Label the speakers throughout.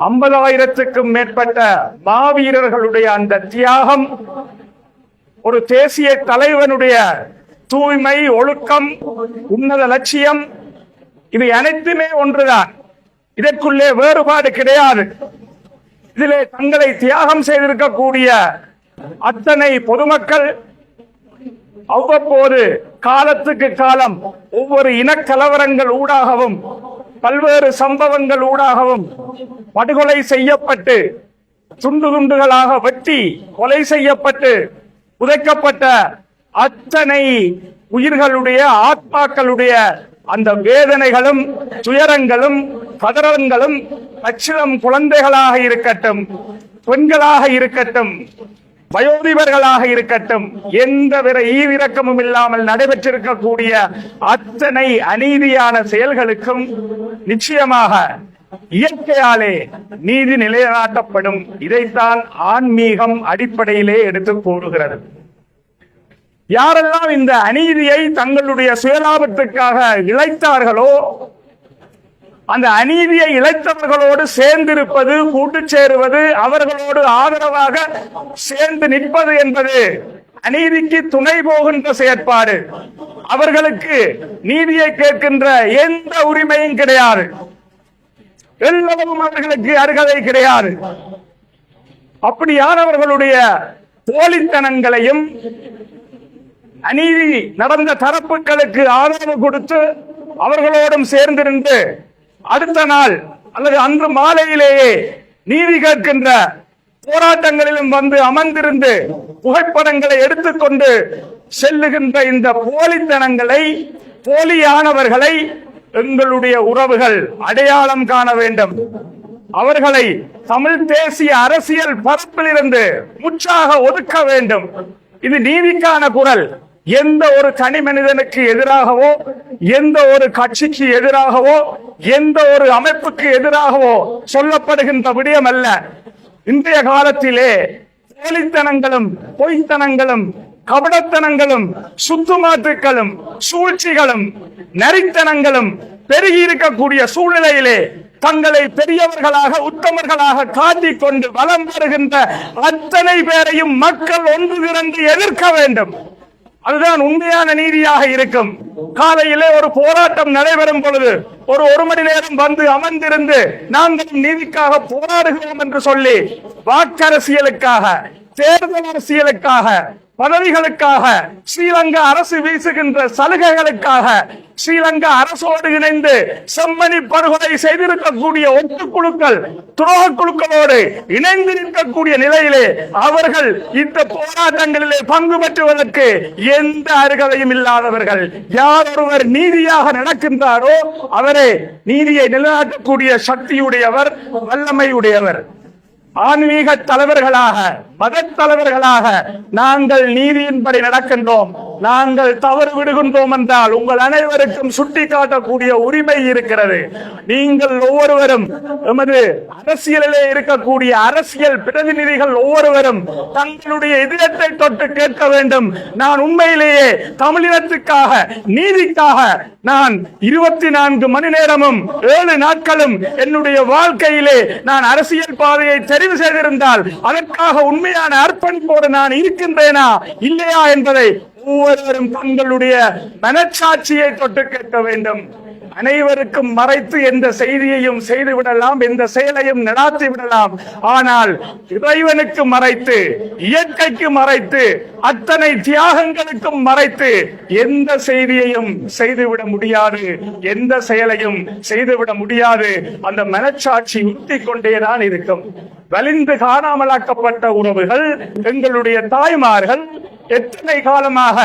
Speaker 1: ஐம்பதாயிரத்துக்கும் மேற்பட்ட மாவீரர்களுடைய அந்த தியாகம் ஒரு தேசிய தலைவனுடைய தூய்மை ஒழுக்கம் உன்னத லட்சியம் இவை அனைத்துமே ஒன்றுதான். இதற்குள்ளே வேறுபாடு கிடையாது. இதிலே தங்களை தியாகம் செய்திருக்கக்கூடிய அத்தனை பொதுமக்கள் அவ்வப்போது காலத்துக்கு காலம் ஒவ்வொரு இனக்கலவரங்கள் ஊடாகவும் பல்வேறு சம்பவங்கள் ஊடாகவும் படுகொலை செய்யப்பட்டு துண்டு துண்டுகளாக வெட்டி கொலை செய்யப்பட்டு புதைக்கப்பட்ட அத்தனை உயிர்களுடைய ஆத்மாக்களுடைய அந்த வேதனைகளும் துயரங்களும் கதறங்களும் பச்சிளம் குழந்தைகளாக இருக்கட்டும் பெண்களாக இருக்கட்டும் வயோதிபர்களாக இருக்கட்டும் எந்த வித ஈவிரக்கமும் இல்லாமல் நடைபெற்றிருக்கக்கூடிய அத்தனை அநீதியான செயல்களுக்கும் நிச்சயமாக இயற்கையாலே நீதி நிலைநாட்டப்படும். இதைத்தான் ஆன்மீகம் அடிப்படையிலே எடுத்து கூறுகிறது. யாரெல்லாம் இந்த அநீதியை தங்களுடைய சுயலாபத்துக்காக இழைத்தார்களோ அந்த அநீதியை இழைத்தவர்களோடு சேர்ந்திருப்பது கூட்டு சேருவது அவர்களோடு ஆதரவாக சேர்ந்து நிற்பது என்பது அநீதிக்கு துணை போகின்ற செயற்பாடு. அவர்களுக்கு நீதியை கேட்கின்ற எந்த உரிமையும் கிடையாது. எல்லவும் அவர்களுக்கு அருகதை கிடையாது. அப்படியானவர்களுடைய போலித்தனங்களையும் அநீதி நடந்த தரப்புகளுக்கு ஆதரவு கொடுத்து அவர்களோடும் சேர்ந்திருந்து அடுத்த நாள் அல்லது அன்று மாலையிலேயே நீதி கேட்கின்ற போராட்டங்களிலும் வந்து அமர்ந்திருந்து புகைப்படங்களை எடுத்துக்கொண்டு செல்லுகின்ற இந்த போலித்தனங்களை போலியானவர்களை எங்களுடைய உறவுகள் அடையாளம் காண வேண்டும். அவர்களை தமிழ் தேசிய அரசியல் பரப்பிலிருந்து முற்றாக ஒதுக்க வேண்டும். இது நீதிக்கான குரல். எந்த ஒரு தனி மனிதனுக்கு எதிராகவோ எந்த ஒரு கட்சிக்கு எதிராகவோ எந்த ஒரு அமைப்புக்கு எதிராகவோ சொல்லப்படுகின்ற விடயம் அல்ல இன்றைய காலத்திலே போலித்தனங்களும் பொய்த்தனங்களும் கபடத்தனங்களும் சுத்துமாற்றுக்களும் சூழ்ச்சிகளும் நரித்தனங்களும் பெருகி இருக்கக்கூடிய சூழ்நிலையிலே தங்களை பெரியவர்களாக உத்தமர்களாக காட்டிக் கொண்டு வலம் வருகின்ற அத்தனை பேரையும் மக்கள் ஒன்று திரண்டு எதிர்க்க வேண்டும். அதுதான் உண்மையான நீதியாக இருக்கும். காலையிலே ஒரு போராட்டம் நடைபெறும் பொழுது ஒரு ஒரு மணி நேரம் வந்து அமர்ந்திருந்து நாங்கள் நீதிக்காக போராடுகிறோம் என்று சொல்லி வாக்கரசியலுக்காக தேர்தல் அரசியலுக்காக பதவிகளுக்காக ஸ்ரீலங்கா அரசு வீசுகின்ற சலுகைகளுக்காக ஸ்ரீலங்கா அரசோடு இணைந்து செம்மணி படுகொலை செய்திருக்கக்கூடிய ஒட்டுக்குழுக்கள் துரோக குழுக்களோடு இணைந்து நிற்கக்கூடிய நிலையிலே அவர்கள் இந்த போராட்டங்களிலே பங்கு பெற்றுவதற்கு எந்த அருகதையும் இல்லாதவர்கள். யார் ஒருவர் நீதியாக நடக்கின்றாரோ அவரே நீதியை நிலைநாட்டக்கூடிய சக்தியுடையவர் வல்லமையுடையவர். ஆன்மீக தலைவர்களாக மத தலைவர்களாக நாங்கள் நீதியின்படி நடக்கின்றோம். நாங்கள் தவறு விடுகின்றோம் என்றால் உங்கள் அனைவருக்கும் சுட்டி காட்டக்கூடிய உரிமை இருக்கிறது. நீங்கள் ஒவ்வொருவரும் எமது அரசியலிலே இருக்கக்கூடிய அரசியல் பிரதிநிதிகள் ஒவ்வொருவரும் தங்களுடைய இதயத்தை தொட்டு கேட்க வேண்டும். நான் உண்மையிலேயே தமிழினத்துக்காக நீதிக்காக நான் இருபத்தி நான்கு மணி நேரமும் ஏழு நாட்களும் என்னுடைய வாழ்க்கையிலே நான் அரசியல் பாதையை தெரிவு செய்திருந்தால் அதற்காக உண்மையான அர்ப்பணிப்போடு நான் இருக்கின்றேனா? இல்லையா என்பதை ஒவ்வொருவரும் தங்களுடைய மனச்சாட்சியை தொட்டு கேட்க வேண்டும். அனைவருக்கும் மறைத்து எந்த செய்தியையும் செய்து விடலாம் எந்த செயலையும் நடாத்தி விடலாம். ஆனால் இறைவனுக்கு மறைத்து இயற்கைக்கு மறைத்து அத்தனை தியாகங்களுக்கும் மறைத்து எந்த செய்தியையும் செய்துவிட முடியாது. எந்த செயலையும் செய்துவிட முடியாது. அந்த மனச்சாட்சி உத்தி கொண்டேதான் இருக்கும். வலிந்து காணாமலாக்கப்பட்ட உறவுகள் எங்களுடைய தாய்மார்கள் எத்தனை காலமாக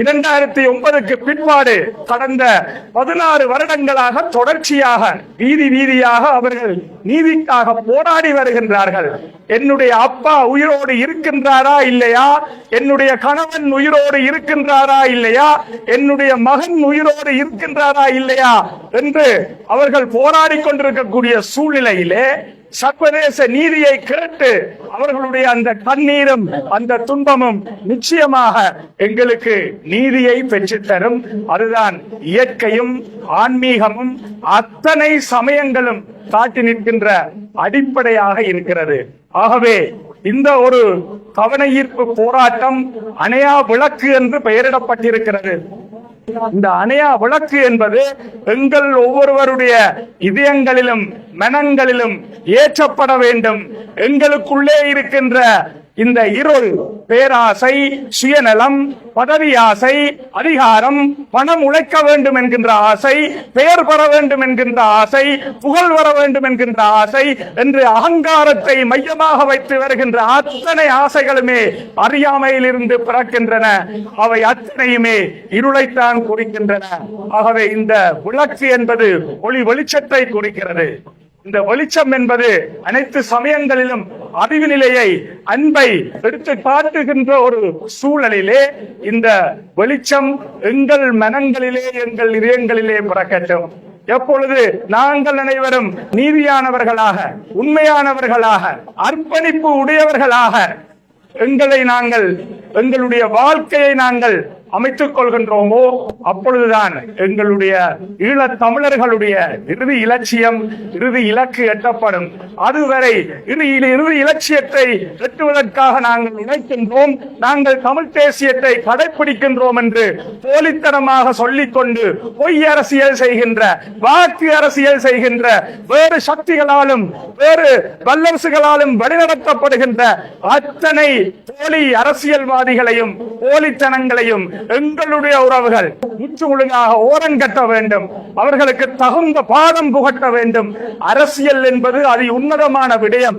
Speaker 1: இரண்டாயிரத்தி ஒன்பதுக்கு பின்பாடு கடந்த பதினாறு வருடங்களாக தொடர்ச்சியாக வீதி வீதியாக அவர்கள் நீதிக்காக போராடி வருகின்றார்கள். என்னுடைய அப்பா உயிரோடு இருக்கின்றாரா இல்லையா? என்னுடைய கணவன் உயிரோடு இருக்கின்றாரா இல்லையா? என்னுடைய மகன் உயிரோடு இருக்கின்றாரா இல்லையா? என்று அவர்கள் போராடி கொண்டிருக்கக்கூடிய சூழ்நிலையிலே சர்வதேச நீதியை கேட்டு அவர்களுடைய அந்த கண்ணீரும் அந்த துன்பமும் நிச்சயமாக எங்களுக்கு நீதியை பெற்றுத்தரும். அதுதான் இயற்கையும் ஆன்மீகமும் அத்தனை சமயங்களும் காட்டி நிற்கின்ற அடிப்படையாக இருக்கிறது. ஆகவே இந்த ஒரு கவன ஈர்ப்பு போராட்டம் அணையா விளக்கு என்று பெயரிடப்பட்டிருக்கிறது. இந்த அணையா விளக்கு என்பது எங்கள் ஒவ்வொருவருடைய இதயங்களிலும் மனங்களிலும் ஏற்றப்பட வேண்டும். எங்களுக்குள்ளே இருக்கின்ற இந்த இருள் பேராசை சுயநலம் பதவி ஆசை அதிகாரம் பணம் உழைக்க வேண்டும் என்கின்ற ஆசை பெயர் பெற வேண்டும் என்கின்ற ஆசை புகழ் வர வேண்டும் என்கின்ற ஆசை என்று அகங்காரத்தை மையமாக வைத்து வருகின்ற அத்தனை ஆசைகளுமே அறியாமையிலிருந்து பிறக்கின்றன. அவை அத்தனையுமே இருளைத்தான் குறிக்கின்றன. ஆகவே இந்த விளக்கு என்பது ஒளி வெளிச்சத்தை குறிக்கிறது. இந்த வெளிச்சம் என்பது அனைத்து சமயங்களிலும் அறிவு நிலையை அன்பை எடுத்து காட்டுகின்ற ஒரு சூழலிலே இந்த வெளிச்சம் எங்கள் மனங்களிலே எங்கள் இதயங்களிலே பிறக்கட்டும். எப்பொழுது நாங்கள் அனைவரும் நீதியானவர்களாக உண்மையானவர்களாக அர்ப்பணிப்பு உடையவர்களாக எங்களை நாங்கள் எங்களுடைய வாழ்க்கையை நாங்கள் அமைத்துக் கொள்கின்றோமோ அப்பொழுதுதான் எங்களுடைய ஈழத் தமிழர்களுடைய இறுதி இலட்சியம் இறுதி இலக்கு எட்டப்படும். அதுவரை இறுதி இறுதி இலட்சியத்தை எட்டுவதற்காக நாங்கள் நினைக்கின்றோம். நாங்கள் தமிழ் தேசியத்தை கடைபிடிக்கின்றோம் என்று போலித்தனமாக சொல்லிக்கொண்டு பொய் அரசியல் செய்கின்ற வாக்கு அரசியல் செய்கின்ற வேறு சக்திகளாலும் வேறு வல்லரசுகளாலும் வழிநடத்தப்படுகின்ற அத்தனை போலி அரசியல்வாதிகளையும் போலித்தனங்களையும் எங்களுடைய உறவுகள் முற்று ஒழுங்காக ஓரங்கட்ட வேண்டும். அவர்களுக்கு தகுந்த பாடம் புகட்ட வேண்டும். அரசியல் என்பது அதி உன்னதமான விடயம்.